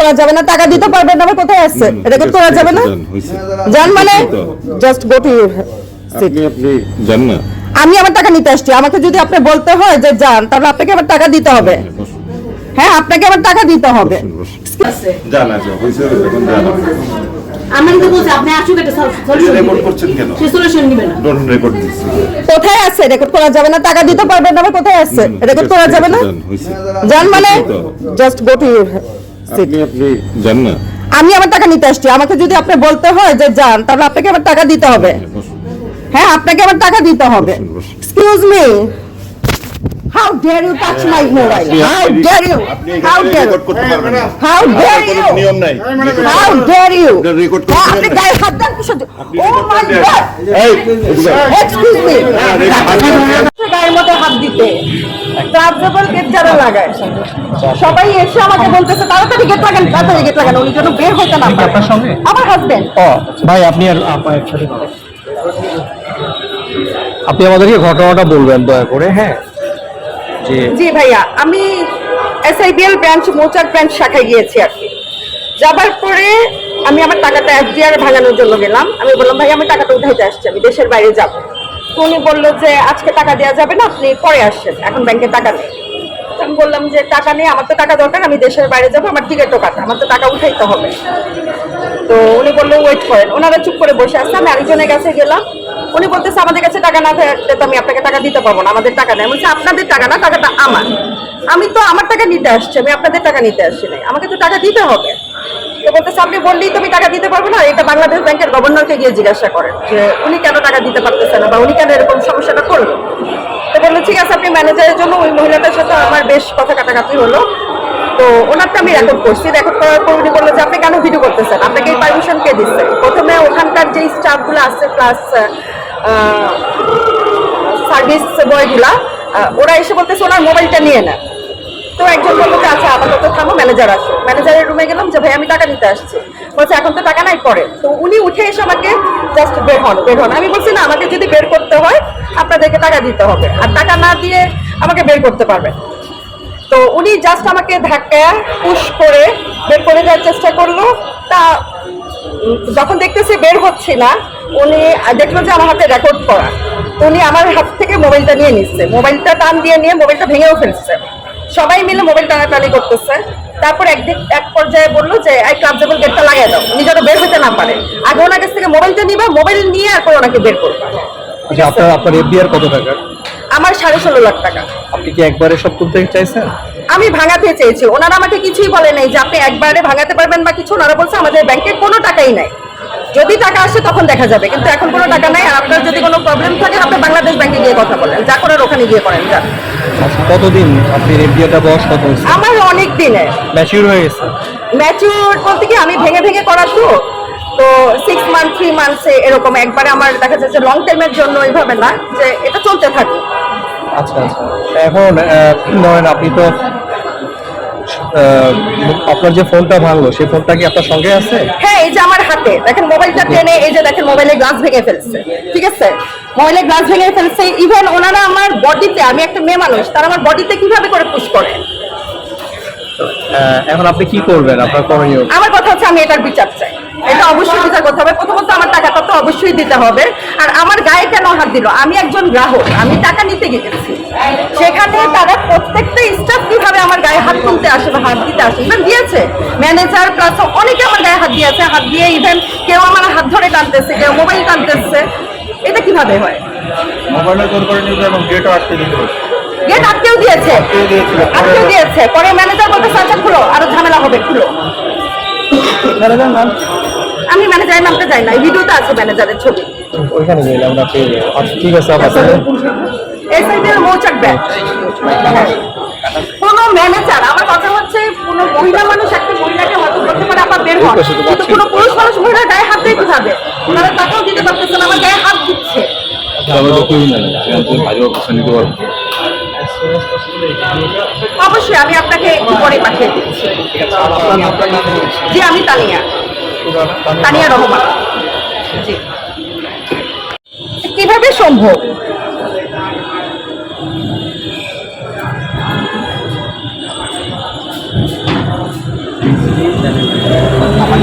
করা যাবে না টাকা দিতে পারবেন না আবার কোথায় আছে? রেকর্ড করা যাবে না। যান মানে জাস্ট গো টু আপনি আপনি যান না। আমি আমার টাকা নিতে আসছি। আমাকে যদি আপনি বলতে হয় যে যান তাহলে আপনাকে আবার টাকা দিতে হবে। হ্যাঁ আপনাকে আবার টাকা দিতে হবে। বসুন, বসুন। যান এখন যান। আমি তো বলছি আপনি আসুক একটা সলিউশন রেকর্ড করছেন কেন? সে সলিউশন নেবে না। ডোন্ট রেকর্ড দিস কোথায় আছে? রেকর্ড করা যাবে না টাকা দিতে পারবেন না আবার কোথায় আছে? রেকর্ড করা যাবে না। যান মানে জাস্ট গো টু আপনি আপনি যান না। আমি আমার টাকা নিতে আসছি। আমাকে যদি আপনি বলতে হয় যে যান তাহলে আপনাকে আমার টাকা দিতে হবে। হ্যাঁ আপনাকে আমার টাকা দিতে হবে। Excuse me how dare you আপনি হাউ এখানে ডেয়ার রেকর্ড করতে পারবেন না। হাউ ডেয়ার কোনো ইউ নিয়ম নাই। ডেয়ার ইউ এটা record করতে আপনি। গায়ে হাত দেন কিসের ও মাই গড এই এক্সকিউজ মি গায়ের মধ্যে হাত দিতে। গেট যারা লাগায় সবাই এসে আমাকে বলতেছে তাড়াতাড়ি গেট লাগান তাড়াতাড়ি গেট লাগান। উনি যেন বের হইতে না পারে। আপনার সঙ্গে? আমার হাজবেন্ড ও ভাই আপনি আর আপা একসাথে আপনি আমাদেরকে ঘটনাটা বলবেন দয়া করে হ্যাঁ? জি। ভাইয়া, আমি এসআইবিএল ব্রাঞ্চ মোচার ব্রাঞ্চ শাখায় গিয়েছি আর কি। যাবার পরে আমি আমার টাকাটা এফডিআর ভাঙানোর জন্য গেলাম। আমি বললাম ভাই আমি টাকাটা উঠাইতে আসছি, আমি দেশের বাইরে যাব। উনি বলল যে, আজকে টাকা দেওয়া যাবে না, আপনি পরে আসছেন এখন ব্যাংকে টাকা নেই। আমি বললাম যে, টাকা নেই, আমার তো টাকা দরকার, আমি দেশের বাইরে যাব, আমার টিকিটও কাটা, আমার তো টাকা উঠাইতে হবে। তো উনি বলল ওয়েট করেন ওনারা চুপ করে বসে আসছে আমি আরেকজনের কাছে গেলাম। উনি বলতেছে, আমাদের কাছে টাকা না থাকলে তো আমি আপনাকে টাকা দিতে পারব না, আমাদের টাকা নেই। আমি বলছি, আপনাদের টাকা না, টাকাটা আমার। আমি তো, আমার টাকা নিতে আসছি, আমি আপনাদের টাকা নিতে আসছি নাই। আমাকে তো টাকা দিতে হবে। তো বলতেছে, আপনি বললেই তো আমি টাকা দিতে পারব না। এটা বাংলাদেশ ব্যাংকের গভর্নরকে গিয়ে জিজ্ঞাসা করেন যে, উনি কেন টাকা দিতে পারতেছে না বা উনি কেন এরকম সমস্যাটা করল? তো বলল, ঠিক আছে, আপনি ম্যানেজারের জন্য ওই মহিলাটার সাথে আমার বেশ কথা কাটাকাটি হলো। তো ওনারটা আমি রেকর্ড করছি রেকর্ড করার পর উনি বলল যে আপনি কেন ভিডিও করতেছেন? আপনাকে এই পারমিশন কে দিচ্ছে? প্রথমে ওখানকার যে স্টাফগুলো আছে প্লাস সার্ভিস বয়গুলা ওরা এসে বলতেছে ওনার মোবাইলটা নিয়ে নেন। তো একজন বলল যে আচ্ছা আপাতত থামো ম্যানেজার আসো ম্যানেজারের রুমে গেলাম যে, ভাই, আমি টাকা নিতে আসছি। বলছে, এখন তো টাকা নাই, পরে। তো উনি উঠে এসে আমাকে জাস্ট বের হন বের হন। আমি বলছি, না, আমাকে যদি বের করতে হয়, আপনাদেরকে টাকা দিতে হবে। আর টাকা না দিয়ে আমাকে বের করতে পারবেন। তো উনি জাস্ট আমাকে ধাক্কা, পুশ করে বের করে দেওয়ার চেষ্টা করল। তা, যখন দেখতেছি বের হচ্ছে না, উনি দেখল যে আমার হাতে রেকর্ড করা। উনি আমার হাত থেকে মোবাইলটা নিয়ে নিচ্ছে। মোবাইলটা টান দিয়ে নিয়ে মোবাইলটা ভেঙেও ফেলছে। সবাই মিলে মোবাইল টানাটানি করতেছে। তারপর একদিক এক পর্যায়ে বলল যে, এই ক্লাবজেবল গেটটা লাগিয়ে দাও। উনি যেন বের হতে না পারে। আগে ওনার কাছ থেকে মোবাইলটা নিবা, মোবাইল নিয়ে আর ওনাকে বের করবা। আচ্ছা আপনার আপনার এফডিআর কত টাকা? আমার সাড়ে ষোলো লাখ টাকা। আপনি কি একবারে সব তুলতে চাইছেন? আমি ভাঙাতে চেয়েছি। ওনারা আমাকে কিছুই বলে নাই যে আপনি একবারে ভাঙাতে পারবেন বা কিছু। ওনারা বলছে আমাদের ব্যাংকে কোনো টাকাই নাই। যদি টাকা আসে তখন দেখা যাবে। কিন্তু এখন কোনো টাকা নাই। আর আপনার যদি কোনো প্রবলেম থাকে আপনি বাংলাদেশ ব্যাংকে গিয়ে কথা বলেন। যা করার ওখানে গিয়ে করেন যান। আচ্ছা কতদিন আপনি বয়স কত আমার অনেক দিনে ম্যাচিউর হয়ে গেছে। ম্যাচিউর বলতে কি আমি ভেঙে ভেঙে করা তো। তো সিক্স মান্থ থ্রি মান্থসে এরকম একবারে আমার দেখা যাচ্ছে লং টাইমের জন্য এইভাবে না যে এটা চলতে থাকে। আচ্ছা আচ্ছা। এখন ধরেন আপনি তো আপনার যে ফোনটা ভাঙলো সেই ফোনটা কি আপনার সঙ্গে আছে? হ্যাঁ এই যে আমার হাতে। দেখেন মোবাইলটা টেনে এই যে দেখেন মোবাইলে গ্লাস ভেঙে ফেলছে। ঠিক আছে? মোবাইলে গ্লাস ভেঙে ফেলছে। ইভেন ওনারা আমার বডিতে আমি একটা মেয়ে মানুষ তারা আমার বডিতে কীভাবে করে পুশ করে? এখন আপনি কি করবেন? আপনার করণীয় আমার কথা হচ্ছে আমি এটার বিচার চাই। বিচার করতে হবে। প্রথমত আমার টাকাটা তো অবশ্যই দিতে হবে। আর আমার গায়ে কেন হাত দিল? আমি একজন গ্রাহক আমি টাকা নিতে গেছি। সেখানে তারা প্রত্যেকটা স্টাফ কীভাবে আমার গায়ে হাত তুলতে আসে বা হাত দিতে আসে? ইভেন দিয়েছে। ম্যানেজার প্লাস অনেকে আমার গায়ে হাত দিয়েছে। হাত দিয়ে ইভেন কেউ আমার হাত ধরে টানতেছে কেউ মোবাইল টানতেছে। এটা কীভাবে হয়? মোবাইলে জোর এবং গেটও আটকে দিতে হবে। গেট আটকেও দিয়েছে। আটকেও দিয়েছে। পরে ম্যানেজার বলতে আচ্ছা খুলো। আরও ঝামেলা হবে খুলো। আমি ম্যানেজারের নামটা যাই না এই ভিডিওতে আছে ম্যানেজারের ছবি। ওইখানে গেলে আমরা পেয়ে যাব। আচ্ছা ঠিক আছে আপনার এই সাইডের মৌচাক ব্যাগ। কোনো ম্যানেজার আমার কথা হচ্ছে কোনো মহিলা মানুষ একটা মহিলাকে হয়তো করতে পারে আবার বের হন। কিন্তু কোনো পুরুষ মানুষ মহিলার গায়ে হাত দিয়ে কীভাবে? ওনারা টাকাও দিতে পারতেছে না আমার গায়ে হাত দিচ্ছে। অবশ্যই আমি আপনাকে একটু পরে পাঠিয়ে দিচ্ছি। জি আমি তানিয়া। তানিয়া রহমান। জি। কীভাবে সম্ভব? আমার